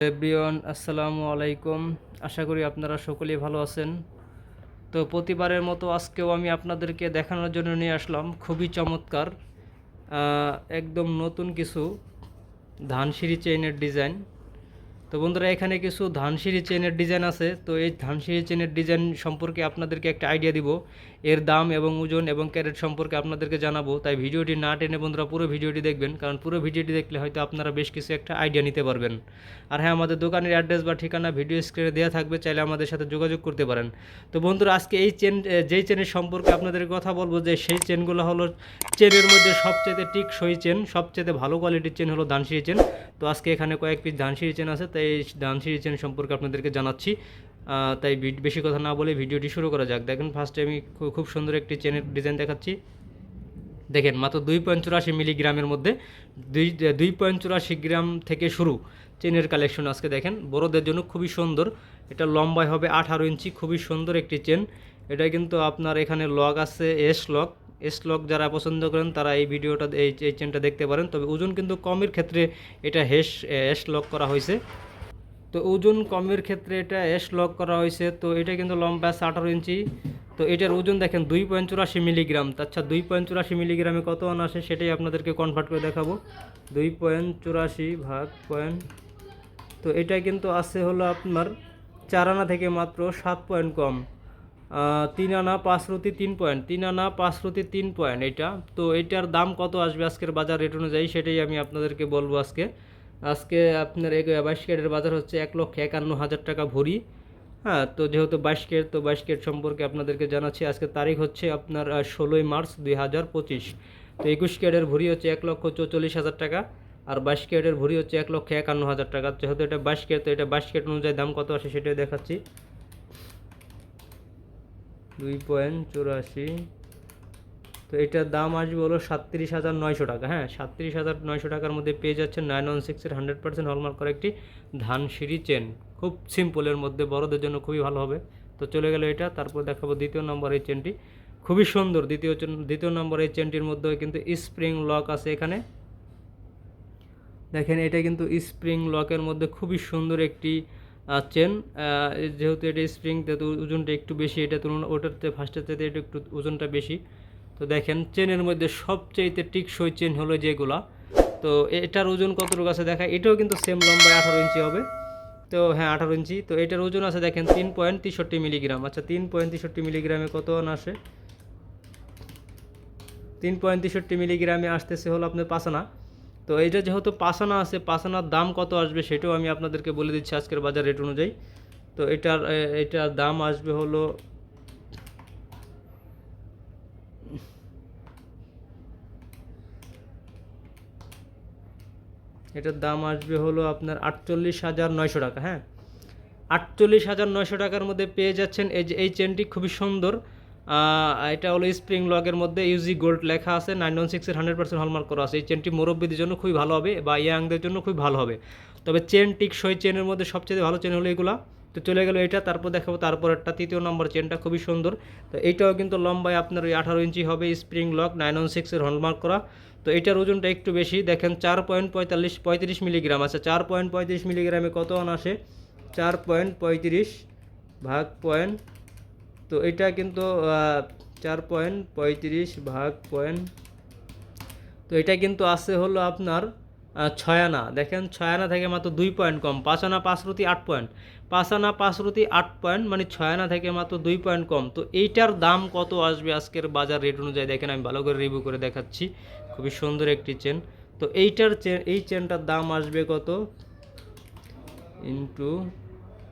Everyone, আসসালামু আলাইকুম। আশা করি আপনারা সকলেই ভালো আছেন। তো প্রতিবারের মতো আজকেও আমি আপনাদেরকে দেখানোর জন্য নিয়ে আসলাম। খুবই চমৎকার একদম নতুন কিছু ধানসিঁড়ি চেইনের ডিজাইন তো বন্ধুরা, এখানে কিছু ধানসিঁড়ি চেনের ডিজাইন আছে। তো এই ধানসিঁড়ি চেনের ডিজাইন সম্পর্কে আপনাদেরকে একটা আইডিয়া দিব। এর দাম এবং ওজন এবং ক্যারেট সম্পর্কে আপনাদেরকে জানাব। তাই ভিডিওটি না টেনে বন্ধুরা, পুরো ভিডিওটি দেখবেন। কারণ পুরো ভিডিওটি দেখলে হয়তো আপনারা বেশ কিছু একটা আইডিয়া নিতে পারবেন। আর হ্যাঁ আমাদের দোকানের অ্যাড্রেস বা ঠিকানা ভিডিও স্ক্রিনে দেওয়া থাকবে, চাইলে আমাদের সাথে যোগাযোগ করতে পারেন। তো বন্ধুরা, আজকে এই চেন যেই চেনের সম্পর্কে আপনাদের কথা বলব, যে সেই চেনগুলো হলো চেনের মধ্যে সবচেয়ে টিকসই চেন সবচেয়ে ভালো কোয়ালিটির চেন হলো ধানসিঁড়ি চেন। তো আজকে এখানে কয়েক পিস ধানসিঁড়ি চেন আছে। তাই ধানসিঁড়ি চেন সম্পর্কে আপনাদেরকে জানাচ্ছি। তাই বেশি কথা না বলে ভিডিওটি শুরু করা যাক। দেখেন ফার্স্টে আমি খুব সুন্দর একটি চেনের ডিজাইন দেখাচ্ছি। দেখেন, মাত্র দুই পয়েন্ট চুরাশি মিলিগ্রামের মধ্যে দুই দুই পয়েন্ট চুরাশি গ্রাম থেকে শুরু চেনের কালেকশন আজকে দেখেন। বড়দের জন্য খুবই সুন্দর। এটা লম্বায় হবে আঠারো ইঞ্চি, খুবই সুন্দর একটি চেন। এটা কিন্তু আপনার এখানে লক আছে এস লক এস লক যারা পছন্দ করেন, তারা এই ভিডিওটা, এই এই চেনটা দেখতে পারেন। তবে ওজন কিন্তু কমের ক্ষেত্রে এটা হেস এস লক করা হয়েছে। তো ওজন কমের ক্ষেত্রে এটা এস লক করা হয়েছে, তো এটা কিন্তু লম্বা আছে আঠারো ইঞ্চি। তো এটার ওজন দেখেন দুই পয়েন্ট চুরাশি মিলিগ্রাম। আচ্ছা দুই পয়েন্ট চুরাশি মিলিগ্রামে কত অন আসে সেটাই আপনাদেরকে কনভার্ট করে দেখাবো। দুই পয়েন্ট চুরাশি ভাগ পয়েন্ট, তো এটা কিন্তু আছে হলো আপনার চার আনা থেকে মাত্র সাত পয়েন্ট কম। তিন আনা পাঁচ রুতি তিন পয়েন্ট, তিন আনা পাঁচ রুতি তিন পয়েন্ট এটা। তো এটার দাম কত আসবে আজকের বাজার রেট অনুযায়ী সেটাই আমি আপনাদেরকে বলব আজকে। আজকে আপনার এক বাইশ ক্যারেটের বাজার হচ্ছে এক লক্ষ একান্ন হাজার টাকা ভরি। হ্যাঁ তো যেহেতু বাইশ ক্যারেট, তো বাইশ ক্যারেট সম্পর্কে আপনাদেরকে জানাচ্ছি, আজকে তারিখ হচ্ছে আপনার ষোলোই মার্চ দুই হাজার পঁচিশ। তো একুশ ক্যারেটের ভরি হচ্ছে এক লক্ষ চৌচল্লিশ হাজার টাকা, আর বাইশ ক্যারেটের ভরি হচ্ছে এক লক্ষ একান্ন হাজার টাকা। যেহেতু এটা বাইশ ক্যারেট, তো এটা বাইশ ক্যারেট অনুযায়ী দাম কত আসে সেটাই দেখাচ্ছি। দুই পয়েন্ট চুরাশি তো এটার দাম আসবে হলো সাতত্রিশ হাজার নয়শো টাকা। হ্যাঁ সাতত্রিশ হাজার নয়শো টাকার মধ্যে পেয়ে যাচ্ছেন নাইন ওয়ান সিক্সের হান্ড্রেড পার্সেন্ট হলমার্ক করা একটি ধান সিঁড়ি চেন। খুব সিম্পলের মধ্যে, বড়দের জন্য খুবই ভালো হবে। তো চলে গেল এটা, তারপর দেখাবো দ্বিতীয় নম্বর এই চেনটি। খুবই সুন্দর দ্বিতীয় চেন- দ্বিতীয় নম্বর এই চেনটির মধ্যে কিন্তু স্প্রিং লক আছে এখানে। দেখেন, এটা কিন্তু স্প্রিং লকের মধ্যে খুবই সুন্দর একটি চেন। যেহেতু এটা স্প্রিং তো ওজনটা একটু বেশি, এটা তুলনা ওটাতে ফার্স্টের চাইতে এটা একটু ওজনটা বেশি। তো দেখেন, চেনের মধ্যে সবচাইতে টিকসই চেন হলো যেগুলা। তো এটার ওজন কতটুকু আছে দেখা, এটাও কিন্তু সেম লম্বায় আঠারো ইঞ্চি হবে। তো হ্যাঁ আঠারো ইঞ্চি। তো এটার ওজন আছে দেখেন, তিন পয়েন্ট তেষট্টি মিলিগ্রাম। আচ্ছা তিন পয়েন্ট তেষট্টি মিলিগ্রামে কত আসে? তিন পয়েন্ট তেষট্টি মিলিগ্রামে আসতেছে হলো আপনার পাসানা। তো এইটা যেহেতু পাসানা আছে, পাসানার দাম কত আসবে সেটাও আমি আপনাদেরকে বলে দিচ্ছি আজকের বাজার রেট অনুযায়ী। তো এটার এটার দাম আসবে হলো এটার দাম আসবে হলো আপনার আটচল্লিশ হাজার নয়শো টাকা হ্যাঁ? আটচল্লিশ হাজার নয়শো টাকার মধ্যে পেয়ে যাচ্ছেন এই যে, এই চেনটি খুবই সুন্দর। এটা হলো স্প্রিং লকের মধ্যে ইউজি গোল্ড লেখা আছে নাইন ওয়ান সিক্সের হান্ড্রেড পার্সেন্ট হলমার্ক করা আছে। এই চেনটি মুরব্বীদের জন্য খুবই ভালো হবে বা ইয়াংদের জন্য খুবই ভালো হবে। তবে চেন টিকসই চেনের মধ্যে সবচেয়ে ভালো চেন হলো এগুলা। তো চলে গেলো এটা, তারপর দেখাবো তারপর একটা তৃতীয় নম্বর চেনটা খুবই সুন্দর। তো এইটাও কিন্তু লম্বায় আপনার ওই আঠারো ইঞ্চি হবে স্প্রিং লক নাইন ওয়ান সিক্সের হলমার্ক করা। তো এটার ওজনটা একটু বেশি। দেখেন চার পয়েন্ট পঁয়তাল্লিশ, পঁয়ত্রিশ মিলিগ্রাম আছে। চার পয়েন্ট পঁয়ত্রিশ মিলিগ্রামে কত অন আসে চার পয়েন্ট পঁয়ত্রিশ ভাগ পয়েন্ট। তো এটা কিন্তু চার পয়েন্ট পঁয়ত্রিশ ভাগ পয়েন্ট। তো এটা কিন্তু আছে হলো আপনার ছয় আনা দেখেন ছয় আনা থেকে মাত্র দুই পয়েন্ট কম। পাঁচ আনা পাঁচ রুতি আট পয়েন্ট পাঁচ আনা পাঁচ রুতি আট পয়েন্ট মানে ছয় আনা থেকে মাত্র দুই পয়েন্ট কম। তো এইটার দাম কত আসবে আজকের বাজার রেট অনুযায়ী? দেখেন, আমি ভালো করে রিভিউ করে দেখাচ্ছি। খুবই সুন্দর একটি চেন তো এইটার চেন এই চেনটার দাম আসবে কত? ইন্টু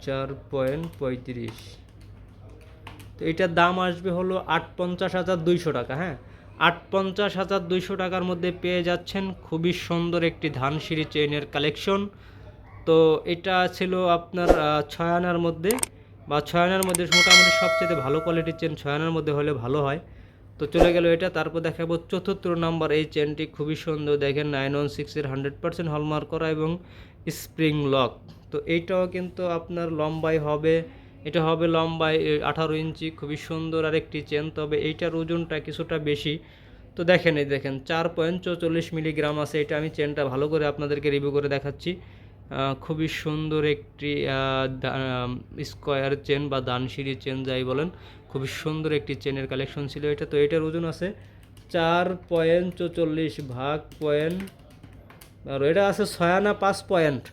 চার পয়েন্ট পঁয়ত্রিশ। তো এটার দাম আসবে হলো আট পঞ্চাশ হাজার দুইশো টাকা হ্যাঁ? আট পঞ্চাশ হাজার দুইশো টাকার মধ্যে পেয়ে যাচ্ছেন। খুবই সুন্দর একটি ধানসিঁড়ি চেইনের কালেকশন তো এটা ছিল আপনার ছয় আনার মধ্যে। বা ছয় আনার মধ্যে মোটামুটি সবচেয়ে ভালো কোয়ালিটির চেন ছয় আনার মধ্যে হলে ভালো হয়। তো চলে গেল এটা, তারপর দেখাবো চতুর্থ নাম্বার এই চেনটি খুবই সুন্দর, দেখেন নাইন ওয়ান সিক্সের হান্ড্রেড পার্সেন্ট হলমার্ক করা এবং স্প্রিং লক তো এইটাও কিন্তু আপনার লম্বাই হবে। এটা হবে লম্বায় আঠারো ইঞ্চি, খুবই সুন্দর আরেকটি চেন, তবে এইটার ওজনটা কিছুটা বেশি। তো দেখেন এই দেখেন, চার পয়েন্ট চৌচল্লিশ মিলিগ্রাম আছে এটা, আমি চেনটা ভালো করে আপনাদেরকে রিভিউ করে দেখাচ্ছি। খুবই সুন্দর একটি স্কোয়ার চেন বা দানসিঁড়ি চেন যাই বলেন, খুবই সুন্দর একটি চেনের কালেকশন ছিল এটা, তো এটার ওজন আছে চার পয়েন্ট চৌচল্লিশ ভাগ পয়েন্ট, আর এটা আছে ছয়ানা পাঁচ পয়েন্ট।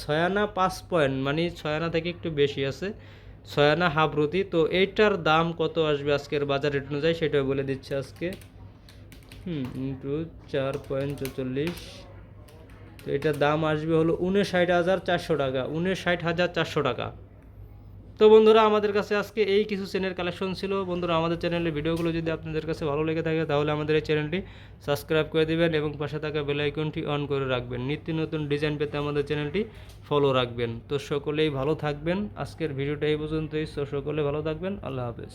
ছয়ানা পাঁচ পয়েন্ট মানে ছয়ানা থেকে একটু বেশি আছে। ছয়ানা হাফ রুটি, তো এইটার দাম কত আসবে আজকের বাজার রেট অনুযায়ী সেটাও বলে দিচ্ছে আজকে। হুম, ইন্টু চার পয়েন্ট চৌচল্লিশ। তো এটার দাম আসবে হলো উনষাট হাজার চারশো টাকা উনষাট হাজার চারশো টাকা। তো বন্ধুরা, আমাদের কাছে আজকে এই কিছু চ্যানেল কালেকশন ছিল। বন্ধুরা, আমাদের চ্যানেলের ভিডিওগুলো যদি আপনাদের কাছে ভালো লেগে থাকে, তাহলে আমাদের এই চ্যানেলটি সাবস্ক্রাইব করে দেবেন এবং পাশে থাকা বেলাইকনটি অন করে রাখবেন। নিত্য নতুন ডিজাইন পেতে আমাদের চ্যানেলটি ফলো রাখবেন। তো সকলেই ভালো থাকবেন। আজকের ভিডিওটা এই পর্যন্তই। সকলে ভালো থাকবেন। আল্লাহ হাফেজ।